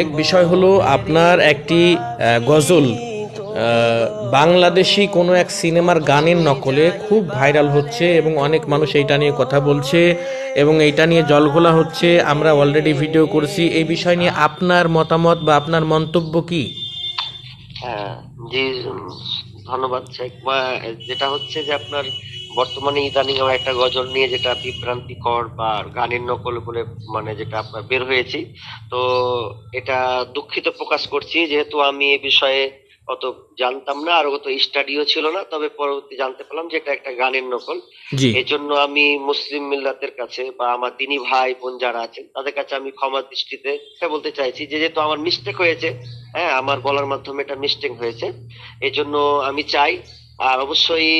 এক বিষয় হলো আপনার একটি গজল বাংলাদেশি কোনো এক সিনেমার গানের নকলে খুব ভাইরাল হচ্ছে এবং অনেক মানুষ এইটা নিয়ে কথা বলছে এবং এইটা নিয়ে জলঘোলা হচ্ছে। আমরা অলরেডি ভিডিও করছি। এই বিষয় নিয়ে আপনার মতামত বা আপনার মন্তব্য কি? হ্যাঁ জি, ধন্যবাদ যেটা হচ্ছে যে আপনার বর্তমানে ইদানিং আমার একটা গজল নিয়ে যেটা বিভ্রান্তিকর বা গানের নকল বলে মানে যেটা আপনার বের হয়েছি তো এটা দুঃখিত প্রকাশ করছি। যেহেতু আমি এ বিষয়ে অত জানতাম না আর অত স্টাডিও ছিল না তবে পরবর্তী জানতে পারলাম যে এটা একটা গানের নকল। জি। এই জন্য আমি মুসলিম মিল্লাতের কাছে বা আমার দিনী ভাই বোন যারা আছেন তাদের কাছে আমি ক্ষমা দৃষ্টিতে বলতে চাইছি যে যেহেতু আমার মিস্টেক হয়েছে হ্যাঁ আমার বলার মাধ্যমে এটা মিস্টেক হয়েছে এই জন্য আমি চাই আর অবশ্যই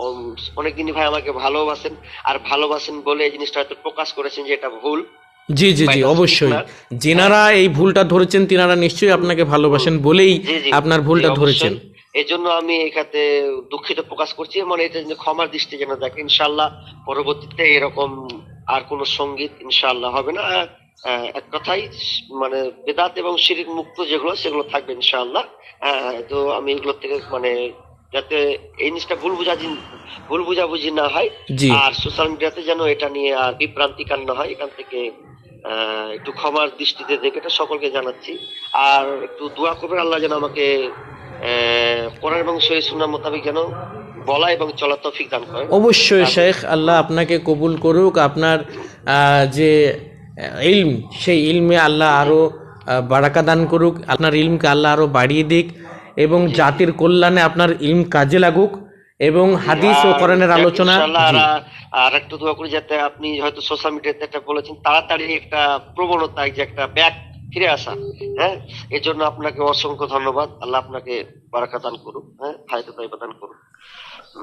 উম, অনেক দিনই ভাই আমাকে ভালোবাসেন আর ভালোবাসেন বলে এই জিনিসটা হয়তো প্রকাশ করেছেন যে এটা ভুল। জি জি জি অবশ্যই। যিনারা এই ভুলটা ধরেছেন তিনারা নিশ্চয়ই আপনাকে ভালোবাসেন বলেই আপনার ভুলটা ধরেছেন। এই জন্য আমি এখানে দুঃখিত প্রকাশ করছি মানে এটা যেন ক্ষমার দৃষ্টি যেন দেখে। ইনশাল্লাহ পরবর্তীতে এরকম আর কোন সংগীত ইনশাল্লাহ হবে না। এক কথাই মানে বেদাত এবং শিরিক মুক্ত যেগুলো সেগুলো থাকবে ইনশাআল্লাহ। আহ, তো আমি এগুলো থেকে মানে যাতে এই জিনিসটা ভুল বুঝা ভুল বুঝাবুঝি না হয়। আর সোশ্যাল মিডিয়াতে যেন এটা নিয়ে আর বিভ্রান্তিকার না হয় এখান থেকে একটু ক্ষমার দৃষ্টিতে দেখে এটা সকলকে জানাচ্ছি। আর একটু দোয়া করবেন আল্লাহ যেন আমাকে কোরআন এবং সহি সুন্নাহ মোতাবেক যেন বলা এবং চলা তৌফিক দান করেন। অবশ্যই শেখ আল্লাহ আপনাকে কবুল করুক। আপনার যে ইলম সেই ইলমে আল্লাহ আরও বারাকা দান করুক। আপনার ইলমকে আল্লাহ আরও বাড়িয়ে দিক। এবং জাতির কল্যাণে আপনার ইলম কাজে লাগুক এবং হাদিস ও আর কোরআনের আলোচনা আর- একটু দোয়া করি যাতে আপনি হয়তো সোশ্যাল মিডিয়াতে একটা বলেছেন তাড়াতাড়ি একটা প্রবণতা যে একটা ব্যাক ফিরে আসা হ্যাঁ? এর জন্য আপনাকে অসংখ্য ধন্যবাদ। আল্লাহ আপনাকে বারাকা দান করুক হ্যাঁ? ফায়দা তাইবা দান করুক।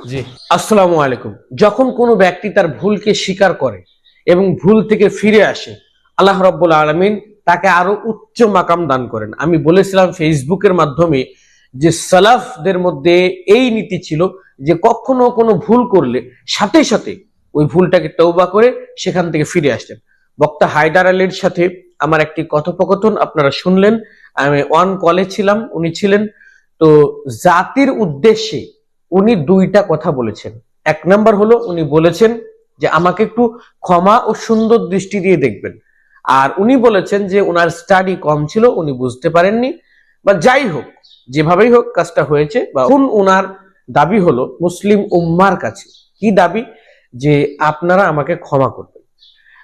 জি। আসসালামু আলাইকুম। যখন কোনো ব্যক্তি তার ভুলকে স্বীকার করে এবং ভুল থেকে ফিরে আসে আল্লাহ রাব্বুল আলামিন তাকে আরও উচ্চ মাকাম দান করেন। আমি বলেছিলাম ফেসবুকের মাধ্যমে যে সালাফদের মধ্যে এই নীতি ছিল যে কখনো কোনো ভুল করলে সাথে সাথে ওই ভুলটাকে তৌবা করে সেখান থেকে ফিরে আসতেন। বক্তা হায়দার আলীর সাথে আমার একটি কথোপকথন আপনারা শুনলেন। আমি ওয়ান কলে ছিলাম, উনি ছিলেন। তো জাতির উদ্দেশ্যে উনি দুইটা কথা বলেছেন। এক নাম্বার হলো উনি বলেছেন যে আমাকে একটু ক্ষমা ও সুন্দর দৃষ্টি দিয়ে দেখবেন। আর উনি বলেছেন যে ওনার স্টাডি কম ছিল, উনি বুঝতে পারেননি। বা যাই হোক যেভাবেই হোক কাজটা হয়েছে বা এখন ওনার দাবি হলো মুসলিম উম্মার কাছে কি দাবি? যে আপনারা আমাকে ক্ষমা করবেন।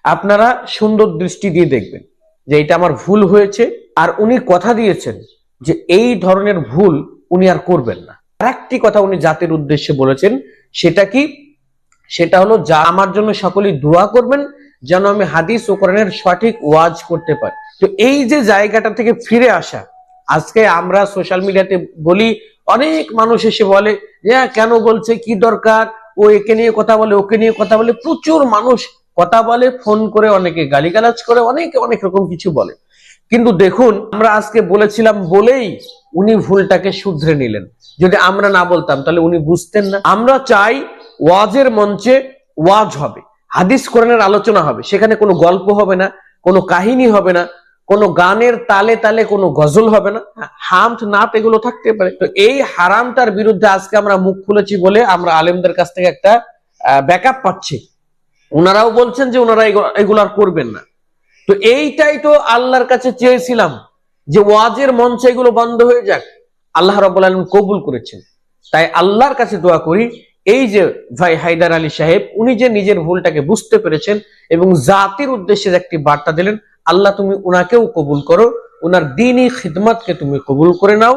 আপনারা সুন্দর দৃষ্টি দিয়ে দেখবেন যে এটা আমার ভুল হয়েছে আর উনি কথা দিয়েছেন যে এই ধরনের ভুল উনি আর করবেন না। আরেকটি কথা উনি জাতির উদ্দেশ্যে বলেছেন সেটা কি? সেটা হলো যা আমার জন্য সকলেই দোয়া করবেন যেন আমি হাদিস ও কোরআনের সঠিক ওয়াজ করতে পারি। তো এই যে জায়গাটা থেকে ফিরে আসা আজকে আমরা সোশ্যাল মিডিয়াতে বলি অনেক মানুষ এসে বলে "হ্যাঁ, কেন বলছে? কি দরকার? ও একে নিয়ে কথা বলে ওকে নিয়ে কথা বলে। প্রচুর মানুষ কথা বলে ফোন করে অনেকে গালিগালাজ করে অনেকে অনেক রকম কিছু বলে। কিন্তু দেখুন আমরা আজকে বলেছিলাম বলেই উনি ভুলটাকে শুধরে নিলেন। যদি আমরা না বলতাম তাহলে উনি বুঝতেন না। আমরা চাই ওয়াজের মঞ্চে ওয়াজ হবে হাদিস কোরআনের আলোচনা হবে সেখানে কোনো গল্প হবে না কোনো কাহিনী হবে না। কোনো গানের তালে তালে কোনো গজল হবে না। হামদ নাত এগুলো থাকতে পারে। তো এই হারামটার বিরুদ্ধে আজকে আমরা মুখ খুলেছি বলে আমরা আলেমদের কাছ থেকে একটা ব্যাকআপ পাচ্ছি। ওনারাও বলছেন যে ওনারা এগু- এগুলো আর করবেন না। তো এইটাই তো আল্লাহর কাছে চেয়েছিলাম যে ওয়াজের মঞ্চে এগুলো বন্ধ হয়ে যাক। আল্লাহ রব্বুল আলম কবুল করেছেন। তাই আল্লাহর কাছে দোয়া করি, এই যে ভাই হায়দার আলী সাহেব, উনি যে নিজের ভুলটাকে বুঝতে পেরেছেন এবং জাতির উদ্দেশ্যে একটি বার্তা দিলেন আল্লাহ তুমি উনাকেও কবুল করো ওনার দিনই খিদমতকে তুমি কবুল করে নাও।